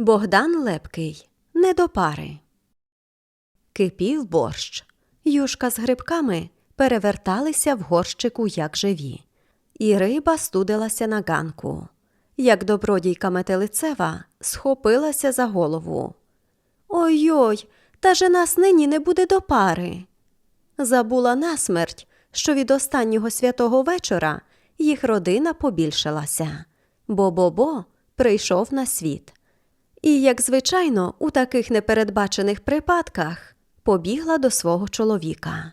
Богдан Лепкий. Не до пари. Кипів борщ. Юшка з грибками переверталися в горщику, як живі. І риба студилася на ганку. Як добродійка метелицева схопилася за голову. Ой-ой, та же нас нині не буде до пари. Забула насмерть, що від останнього святого вечора їх родина побільшилася, бо Бобо прийшов на світ. І, як звичайно, у таких непередбачених припадках побігла до свого чоловіка.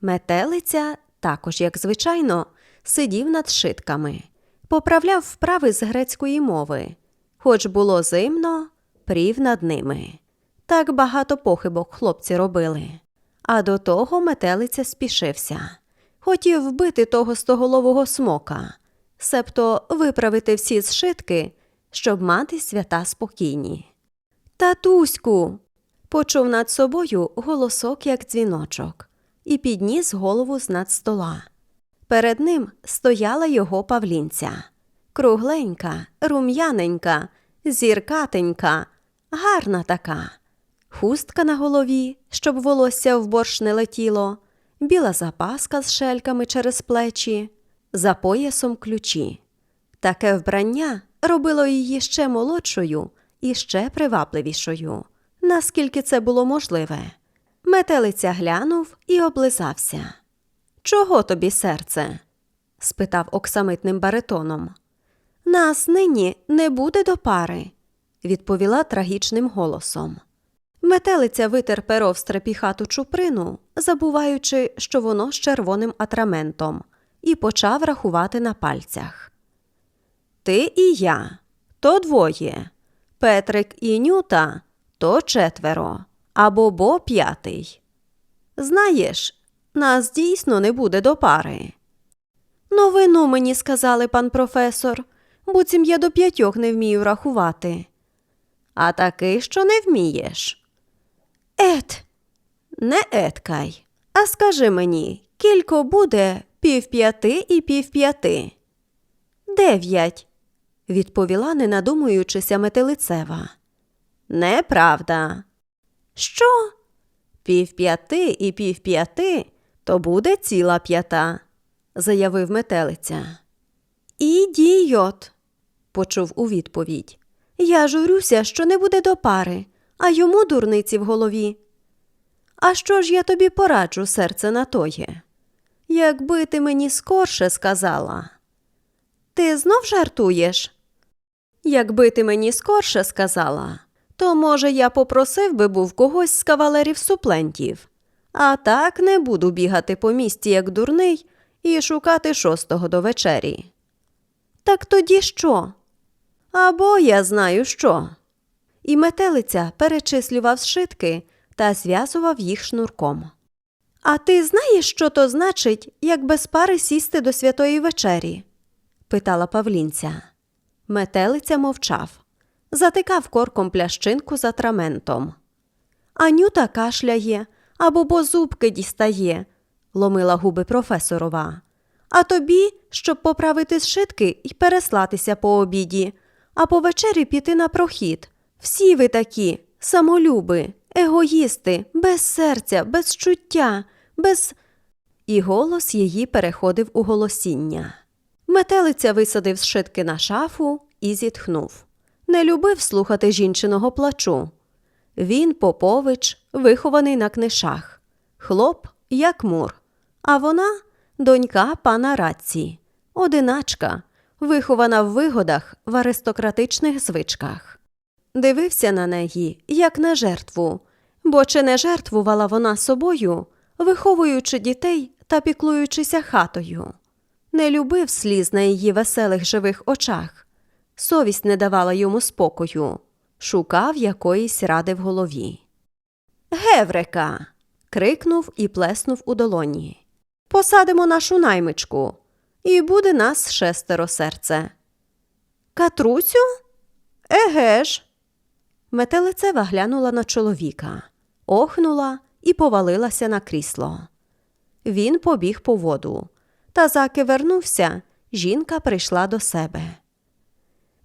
Метелиця, також, як звичайно, сидів над шитками, поправляв вправи з грецької мови, хоч було зимно, прів над ними. Так багато похибок хлопці робили. А до того метелиця спішився. Хотів вбити того стоголового смока, себто виправити всі зшитки, щоб мати свята спокійні. Татуську. почув над собою голосок, як дзвіночок, і підніс голову з над стола. Перед ним стояла його павлінця. Кругленька, рум'яненька, зіркатенька, гарна така. Хустка на голові, щоб волосся в борщ не летіло, біла запаска з шельками через плечі, за поясом ключі. Таке вбрання робило її ще молодшою і ще привабливішою, наскільки це було можливе. Метелиця глянув і облизався. Чого тобі серце? спитав оксамитним баритоном. Нас нині не буде до пари, відповіла трагічним голосом. Метелиця витер перо в страпіхату чуприну, забуваючи, що воно з червоним атраментом, і почав рахувати на пальцях. Ти і я то двоє. Петрик і Нюта то четверо, а Бобо п'ятий. Знаєш, нас дійсно не буде до пари. Новину мені сказали, пан професор, буцім я до п'ятьох не вмію рахувати. А таки, що не вмієш. Ет, не еткай, а скажи мені, кілько буде півп'яти і півп'яти? Дев'ять, відповіла, не надумуючися метелицева. Неправда. Що? Півп'яти і півп'яти то буде ціла п'ята, заявив метелиця. Ідіот, почув у відповідь. Я журюся, що не буде до пари, а йому дурниці в голові. А що ж я тобі пораджу, серце на тоє? Якби ти мені скорше сказала. Ти знов жартуєш? Якби ти мені скорше сказала, то, може, я попросив би був когось з кавалерів суплентів. А так не буду бігати по місті, як дурний, і шукати шостого до вечері. Так тоді що? Або я знаю що. І метелиця перечислював зшитки та зв'язував їх шнурком. А ти знаєш, що то значить, як без пари сісти до святої вечері? питала Павлінця. Метелиця мовчав, затикав корком плящинку за траментом. Анюта кашляє або бо зубки дістає, ломила губи професорова. А тобі, щоб поправити зшитки і переслатися по обіді, а по вечері піти на прохід. Всі ви такі, самолюби, егоїсти, без серця, без чуття, без. І голос її переходив у голосіння. Метелиця висадив зшитки на шафу і зітхнув. Не любив слухати жінчиного плачу. Він, Попович, вихований на книшах, хлоп, як мур, а вона донька пана Радці, одиначка, вихована в вигодах в аристократичних звичках. Дивився на неї, як на жертву, бо чи не жертвувала вона собою, виховуючи дітей та піклуючися хатою. Не любив сліз на її веселих живих очах. Совість не давала йому спокою, шукав якоїсь ради в голові. Геврека. крикнув і плеснув у долоні. Посадимо нашу наймичку, і буде нас шестеро серце. Катруцю? Еге ж. Метелицева глянула на чоловіка, охнула і повалилася на крісло. Він побіг по воду, та заки вернувся, жінка прийшла до себе.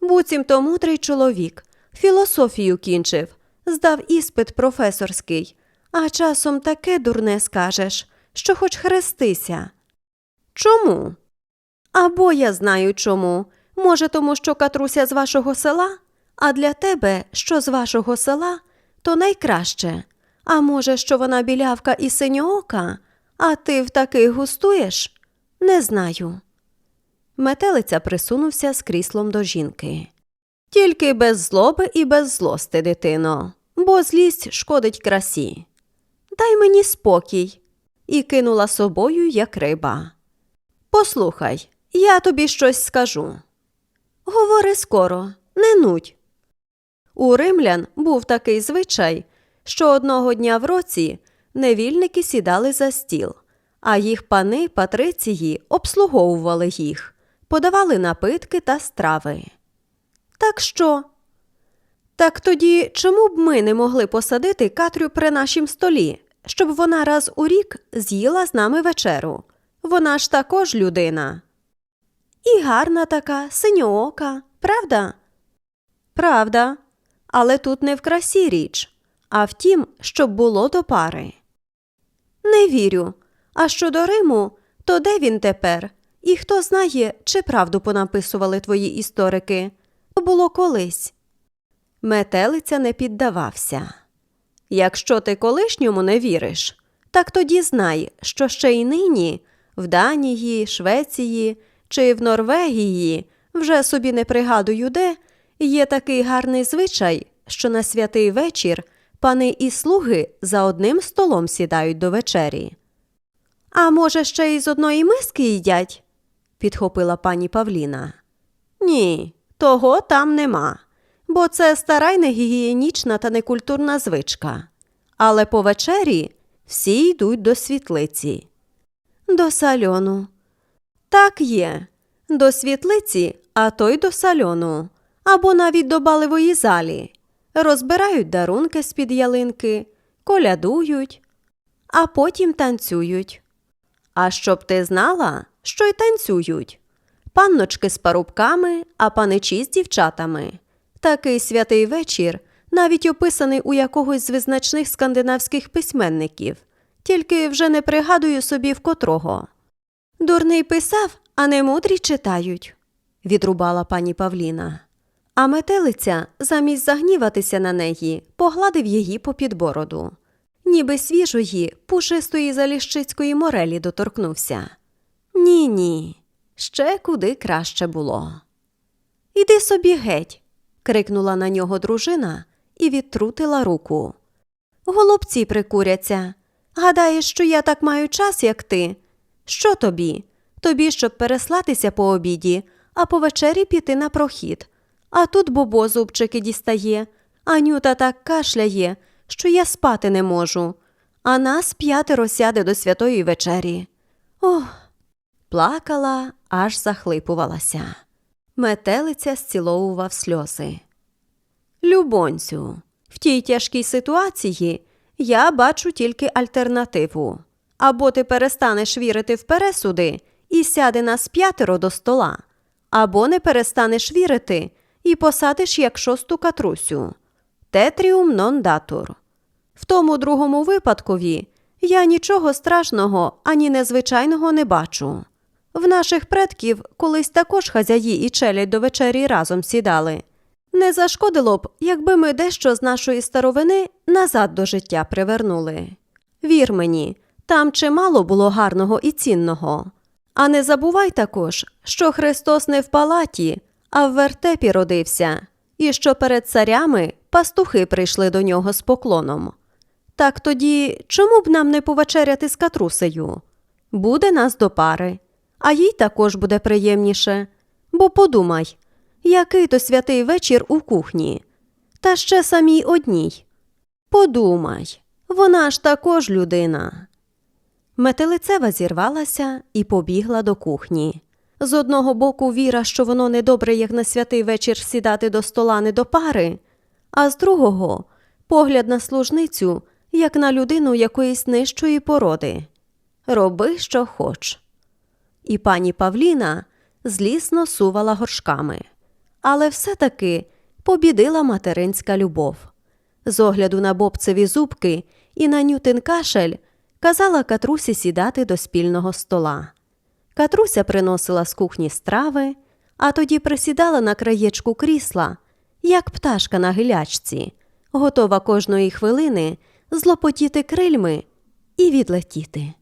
Буцімто мудрий чоловік, філософію кінчив, здав іспит професорський, а часом таке дурне скажеш, що хоч хрестися. Чому? Або я знаю чому. Може, тому що катруся з вашого села, а для тебе, що з вашого села, то найкраще. А може, що вона білявка і синьоока, а ти в таких густуєш? Не знаю. Метелиця присунувся з кріслом до жінки. Тільки без злоби і без злости, дитино, бо злість шкодить красі. Дай мені спокій, і кинула собою, як риба. Послухай, я тобі щось скажу. Говори скоро, не нудь. У римлян був такий звичай, що одного дня в році невільники сідали за стіл, а їх пани патриції обслуговували їх, подавали напитки та страви. Так що? Так тоді чому б ми не могли посадити Катрю при нашім столі, щоб вона раз у рік з'їла з нами вечеру? Вона ж також людина. І гарна така, синьоока, правда? Правда. Але тут не в красі річ, а в тім, щоб було до пари. Не вірю. А щодо Риму, то де він тепер? І хто знає, чи правду понаписували твої історики? То було колись. Метелиця не піддавався. Якщо ти колишньому не віриш, так тоді знай, що ще й нині в Данії, Швеції чи в Норвегії, вже собі не пригадую де, є такий гарний звичай, що на святий вечір пани і слуги за одним столом сідають до вечері. А може, ще й з одної миски їдять? підхопила пані Павліна. Ні, того там нема, бо це стара й негігієнічна та некультурна звичка. Але по вечері всі йдуть до світлиці. До сальону. Так є. До світлиці, а то й до сальону, або навіть до балевої залі. Розбирають дарунки з-під ялинки, колядують, а потім танцюють. А щоб ти знала, що й танцюють. Панночки з парубками, а паничі з дівчатами. Такий святий вечір навіть описаний у якогось з визначних скандинавських письменників, тільки вже не пригадую собі в котрого. Дурний писав, а не мудрі читають, відрубала пані Павліна. А метелиця, замість загніватися на неї, погладив її по підбороду. Ніби свіжої, пушистої заліщицької морелі доторкнувся. Ні, ні, ще куди краще було. Іди собі геть. крикнула на нього дружина і відтрутила руку. Голубці прикуряться. Гадаєш, що я так маю час, як ти? Що тобі? Тобі, щоб переслатися по обіді, а по вечері піти на прохід. А тут бобо зубчики дістає, Анюта так кашляє, що я спати не можу, а нас п'ятеро сяде до святої вечері. Ох, плакала, аж захлипувалася. Метелиця зціловував сльози. Любонцю, в тій тяжкій ситуації я бачу тільки альтернативу. Або ти перестанеш вірити в пересуди і сяде нас п'ятеро до стола, або не перестанеш вірити і посадиш як шосту катрусю. Тетріум нон датур. В тому другому випадкові я нічого страшного ані незвичайного не бачу. В наших предків колись також хазяї і челядь до вечері разом сідали. Не зашкодило б, якби ми дещо з нашої старовини назад до життя привернули. Вір мені, там чимало було гарного і цінного. А не забувай також, що Христос не в палаті, а в вертепі родився, і що перед царями пастухи прийшли до нього з поклоном. Так тоді чому б нам не повечеряти з катрусею? Буде нас до пари, а їй також буде приємніше. Бо подумай, який то святий вечір у кухні, та ще самій одній. Подумай, вона ж також людина. Метелицева зірвалася і побігла до кухні. З одного боку віра, що воно недобре, як на святий вечір сідати до стола не до пари, а з другого погляд на служницю, як на людину якоїсь нижчої породи. Роби, що хоч. І пані Павліна злісно сувала горшками. Але все-таки побідила материнська любов. З огляду на бобцеві зубки і на нютин кашель казала Катрусі сідати до спільного стола. Катруся приносила з кухні страви, а тоді присідала на краєчку крісла, як пташка на гилячці, готова кожної хвилини злопотіти крильми і відлетіти.